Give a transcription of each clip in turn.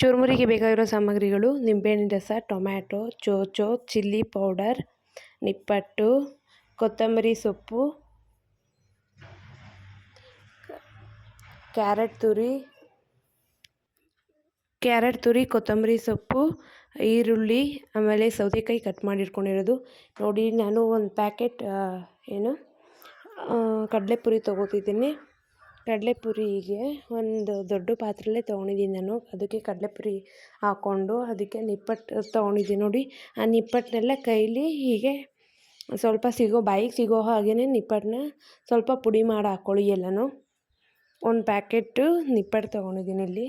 ಚುರುಮುರಿಗೆ ಬೇಕಾಗಿರೋ ಸಾಮಗ್ರಿಗಳು ನಿಂಬೆಹಣ್ಣಿನ ರಸ, tomato, chow chow, chilli powder, ನಿಪ್ಪಟ್ಟು, ಕೊತ್ತಂಬರಿ ಸೊಪ್ಪು, ಕ್ಯಾರೆಟ್ ತುರಿ ಕ್ಯಾರೆಟ್ ತುರಿ, ಕೊತ್ತಂಬರಿ ಸೊಪ್ಪು, ಈರುಳ್ಳಿ, ಆಮೇಲೆ ಸೌತೆಕಾಯಿ ಕಟ್ ಮಾಡಿ ಇಟ್ಕೊಂಡಿರೋದು ನೋಡಿ, ನಾನು ಒಂದು ಪ್ಯಾಕೆಟ್ ಏನು ಕಡಲೆಪುರಿ ತೊಗೋತಿದ್ದೀನಿ. ಕಡಲೆಪುರಿಗೆ ಒಂದು ದೊಡ್ಡ ಪಾತ್ರೆಯಲ್ಲೇ ತೊಗೊಂಡಿದ್ದೀನಿ ನಾನು. ಅದಕ್ಕೆ ಕಡಲೆಪುರಿ ಹಾಕ್ಕೊಂಡು ಅದಕ್ಕೆ ನಿಪ್ಪಟ್ಟು ತೊಗೊಂಡಿದ್ದೀನಿ ನೋಡಿ. ಆ ನಿಪ್ಪಟ್ಟನ್ನೆಲ್ಲ ಕೈಲಿ ಹೀಗೆ ಸ್ವಲ್ಪ ಸಿಗೋ ಬಾಯಿಗೆ ಸಿಗೋ ಹಾಗೆಯೇ ನಿಪ್ಪಟ್ಟನ್ನ ಸ್ವಲ್ಪ ಪುಡಿ ಮಾಡಿ ಹಾಕ್ಕೊಳ್ಳಿ ಎಲ್ಲನು. ಒಂದು ಪ್ಯಾಕೆಟು ನಿಪ್ಪಟ್ಟು ತೊಗೊಂಡಿದ್ದೀನಿ ಇಲ್ಲಿ.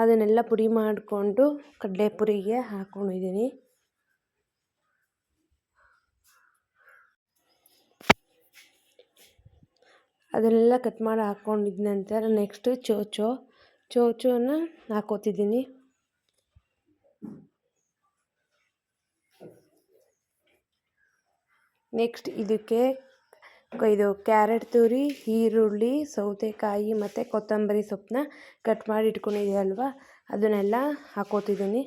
ಅದನ್ನೆಲ್ಲ ಪುಡಿ ಮಾಡಿಕೊಂಡು ಕಡಲೆಪುರಿಗೆ ಹಾಕ್ಕೊಂಡಿದ್ದೀನಿ. ಅದನ್ನೆಲ್ಲ ಕಟ್ ಮಾಡಿ ಹಾಕ್ಕೊಂಡಿದ್ದ ನಂತರ ನೆಕ್ಸ್ಟು ಚೋಚೋ. ಚೋಚೋನ ಹಾಕೋತಿದ್ದೀನಿ. ನೆಕ್ಸ್ಟ್ ಇದಕ್ಕೆ ಇದು ಕ್ಯಾರೆಟ್ ತುರಿ, ಈರುಳ್ಳಿ, ಸೌತೆಕಾಯಿ ಮತ್ತು ಕೊತ್ತಂಬರಿ ಸೊಪ್ಪನ್ನ ಕಟ್ ಮಾಡಿ ಇಟ್ಕೊಂಡಿದ್ದೀವಲ್ವ ಅದನ್ನೆಲ್ಲ ಹಾಕೋತಿದ್ದೀನಿ.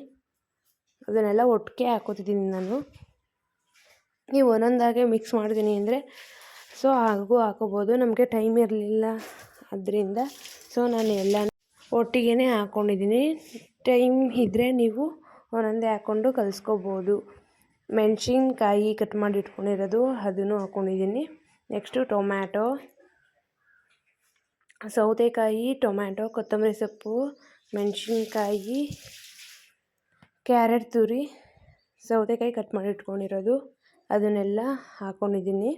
ಅದನ್ನೆಲ್ಲ ಒಟ್ಟಿಗೆ ಹಾಕೋತಿದ್ದೀನಿ ನಾನು. ನೀವು ಒಂದೊಂದಾಗೆ ಮಿಕ್ಸ್ ಮಾಡಿದ್ದೀನಿ ಅಂದರೆ ಸೊ ಹಾಗೂ ಹಾಕೋಬೋದು, ನಮಗೆ ಟೈಮ್ ಇರಲಿಲ್ಲ. ಅದರಿಂದ ಸೊ ನಾನು ಎಲ್ಲ ಒಟ್ಟಿಗೆ ಹಾಕ್ಕೊಂಡಿದ್ದೀನಿ ಟೈಮ್ ಇದ್ದರೆ ನೀವು ಒಂದೊಂದೇ ಹಾಕ್ಕೊಂಡು ಕಲಿಸ್ಕೋಬೋದು. ಮೆಣಸಿನ್ಕಾಯಿ ಕಟ್ ಮಾಡಿ ಇಟ್ಕೊಂಡಿರೋದು, ಅದನ್ನು ಹಾಕ್ಕೊಂಡಿದ್ದೀನಿ ನೆಕ್ಸ್ಟು ಟೊಮ್ಯಾಟೊ. ಸೌತೆಕಾಯಿ, ಟೊಮ್ಯಾಟೊ, ಕೊತ್ತಂಬರಿ ಸೊಪ್ಪು, ಮೆಣಸಿನ್ಕಾಯಿ, ಕ್ಯಾರೆಟ್ ತುರಿ, ಸೌತೆಕಾಯಿ ಕಟ್ ಮಾಡಿ ಇಟ್ಕೊಂಡಿರೋದು, ಅದನ್ನೆಲ್ಲ ಹಾಕ್ಕೊಂಡಿದ್ದೀನಿ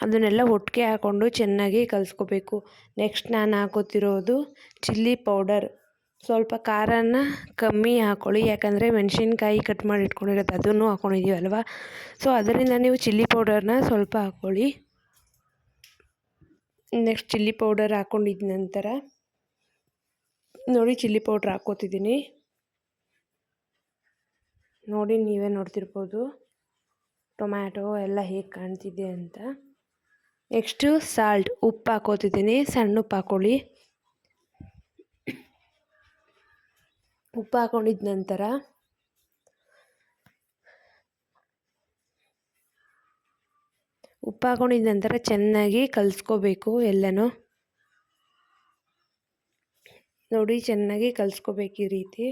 ಅದನ್ನೆಲ್ಲ ಒಟ್ಟಿಗೆ ಹಾಕ್ಕೊಂಡು ಚೆನ್ನಾಗಿ ಕಲಿಸ್ಕೋಬೇಕು. ನೆಕ್ಸ್ಟ್ ನಾನು ಹಾಕೋತಿರೋದು ಚಿಲ್ಲಿ ಪೌಡರ್. ಸ್ವಲ್ಪ ಖಾರನ ಕಮ್ಮಿ ಹಾಕ್ಕೊಳ್ಳಿ ಯಾಕಂದರೆ ಮೆಣಸಿನ್ಕಾಯಿ ಕಟ್ ಮಾಡಿ ಇಟ್ಕೊಂಡಿರೋದು ಅದನ್ನು ಹಾಕ್ಕೊಂಡಿದ್ದೀವಲ್ವ ಸೊ ಅದರಿಂದ ನೀವು ಚಿಲ್ಲಿ ಪೌಡರ್ನ ಸ್ವಲ್ಪ ಹಾಕ್ಕೊಳ್ಳಿ ನೆಕ್ಸ್ಟ್ ಚಿಲ್ಲಿ ಪೌಡರ್ ಹಾಕ್ಕೊಂಡಿದ್ದ ನಂತರ ನೋಡಿ ಚಿಲ್ಲಿ ಪೌಡ್ರ್ ಹಾಕ್ಕೋತಿದ್ದೀನಿ ನೋಡಿ ನೀವೇ ನೋಡ್ತಿರ್ಬೋದು. ಟೊಮ್ಯಾಟೊ ಎಲ್ಲ ಹೇಗೆ ಕಾಣ್ತಿದೆ ಅಂತ. ನೆಕ್ಸ್ಟು ಸಾಲ್ಟ್ ಉಪ್ಪು ಹಾಕೋತಿದ್ದೀನಿ, ಸಣ್ಣ ಉಪ್ಪು ಹಾಕ್ಕೊಳ್ಳಿ ಉಪ್ಪು ಹಾಕೊಂಡಿದ ನಂತರ ಉಪ್ಪು ಹಾಕೊಂಡಿದ ನಂತರ ಚೆನ್ನಾಗಿ ಕಲಿಸ್ಕೋಬೇಕು ಎಲ್ಲನೂ. ನೋಡಿ ಚೆನ್ನಾಗಿ ಕಲಿಸ್ಕೋಬೇಕು ಈ ರೀತಿ.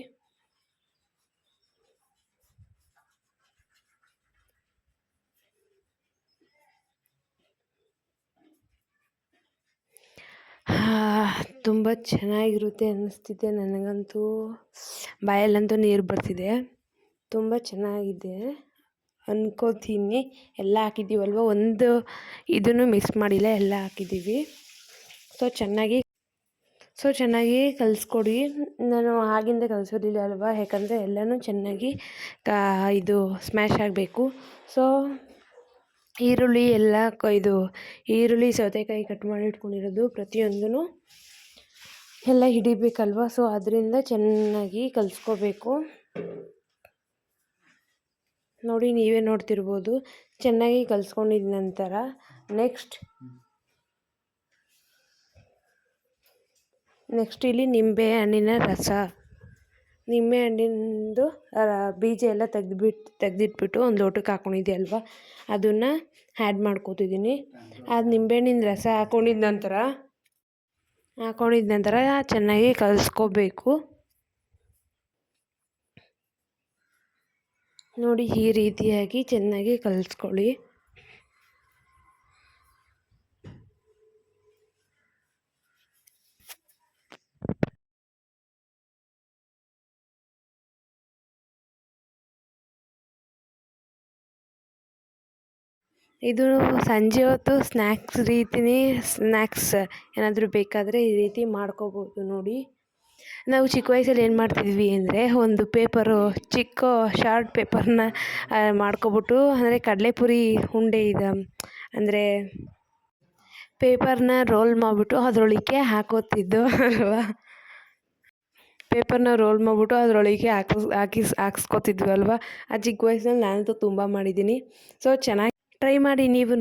ತುಂಬ ಚೆನ್ನಾಗಿರುತ್ತೆ ಅನ್ನಿಸ್ತಿದೆ ನನಗಂತೂ. ಬಾಯಲ್ಲಂತೂ ನೀರು ಬರ್ತಿದೆ. ತುಂಬ ಚೆನ್ನಾಗಿದೆ. ಅನ್ಕೋತೀನಿ. ಎಲ್ಲ ಹಾಕಿದ್ದೀವಲ್ವ? ಒಂದು ಇದನ್ನು ಮಿಕ್ಸ್ ಮಾಡಿಲ್ಲ, ಎಲ್ಲ ಹಾಕಿದ್ದೀವಿ. ಸೊ ಚೆನ್ನಾಗಿ ಸೊ ಚೆನ್ನಾಗಿ ಕಲಿಸ್ಕೊಡಿ. ನಾನು ಆಗಿಂದ ಕಲಿಸೋದಿಲ್ಲ ಅಲ್ವಾ? ಯಾಕಂದರೆ ಎಲ್ಲನೂ ಚೆನ್ನಾಗಿ ಕಾ ಇದು ಸ್ಮ್ಯಾಶ್ ಆಗಬೇಕು. ಸೊ ಈರುಳ್ಳಿ ಎಲ್ಲ ಇದು ಈರುಳ್ಳಿ ಸೌತೆಕಾಯಿ ಕಟ್ ಮಾಡಿ ಇಟ್ಕೊಂಡಿರೋದು ಪ್ರತಿಯೊಂದೂ ಎಲ್ಲ ಹಿಡಿಬೇಕಲ್ವ? ಸೊ ಅದರಿಂದ ಚೆನ್ನಾಗಿ ಕಲಿಸ್ಕೋಬೇಕು. ನೋಡಿ, ನೀವೇ ನೋಡ್ತಿರ್ಬೋದು. ಚೆನ್ನಾಗಿ ಕಲಿಸ್ಕೊಂಡಿದ ನಂತರ ನೆಕ್ಸ್ಟ್ ನೆಕ್ಸ್ಟ್ ಇಲ್ಲಿ ನಿಂಬೆ ಹಣ್ಣಿನ ರಸ. ನಿಂಬೆ ಹಣ್ಣಿಂದು ಬೀಜ ಎಲ್ಲ ತೆಗೆದ್ಬಿಟ್ಟು ತೆಗೆದಿಟ್ಬಿಟ್ಟು ಒಂದು ಲೋಟಕ್ಕೆ ಹಾಕ್ಕೊಂಡಿದ್ದೆ ಅಲ್ವಾ? ಅದನ್ನು ಆ್ಯಡ್ ಮಾಡ್ಕೋತಿದ್ದೀನಿ. ಅದು ನಿಂಬೆಹಣ್ಣಿನ ರಸ ಹಾಕ್ಕೊಂಡಿದ ನಂತರ ಹಾಕ್ಕೊಂಡಿದ ನಂತರ ಚೆನ್ನಾಗಿ ಕಲಿಸ್ಕೋಬೇಕು. ನೋಡಿ ಈ ರೀತಿಯಾಗಿ ಚೆನ್ನಾಗಿ ಕಲಿಸ್ಕೊಳ್ಳಿ. ಇದು ಸಂಜೆ ಹೊತ್ತು ಸ್ನ್ಯಾಕ್ಸ್ ರೀತಿನೇ ಸ್ನ್ಯಾಕ್ಸ್ ಏನಾದರೂ ಬೇಕಾದರೆ ಈ ರೀತಿ ಮಾಡ್ಕೋಬೋದು ನೋಡಿ. ನಾವು ಚಿಕ್ಕ ವಯಸ್ಸಲ್ಲಿ ಏನು ಮಾಡ್ತಿದ್ವಿ ಅಂದರೆ ಒಂದು ಪೇಪರು ಚಿಕ್ಕ ಶಾರ್ಟ್ ಪೇಪರ್ನ ಮಾಡ್ಕೊಬಿಟ್ಟು ಅಂದರೆ ಕಡಲೆಪುರಿ ಉಂಡೆ ಇದೆ, ಅಂದರೆ ಪೇಪರ್ನ ರೋಲ್ ಮಾಡಿಬಿಟ್ಟು ಅದರೊಳಗೆ ಹಾಕೋತಿದ್ದು ಅಲ್ವಾ? ಪೇಪರ್ನ ರೋಲ್ ಮಾಡಿಬಿಟ್ಟು ಅದರೊಳಗೆ ಹಾಕಿಸ್ ಹಾಕಿಸ್ ಹಾಕ್ಸ್ಕೊತಿದ್ವಿ ಅಲ್ವಾ? ಆ ಚಿಕ್ಕ ವಯಸ್ಸಿನಲ್ಲಿ ನಾನಂತೂ ತುಂಬ ಮಾಡಿದ್ದೀನಿ. ಸೊ ಚೆನ್ನಾಗಿ ಟ್ರೈ ಮಾಡಿ ನೀವೂ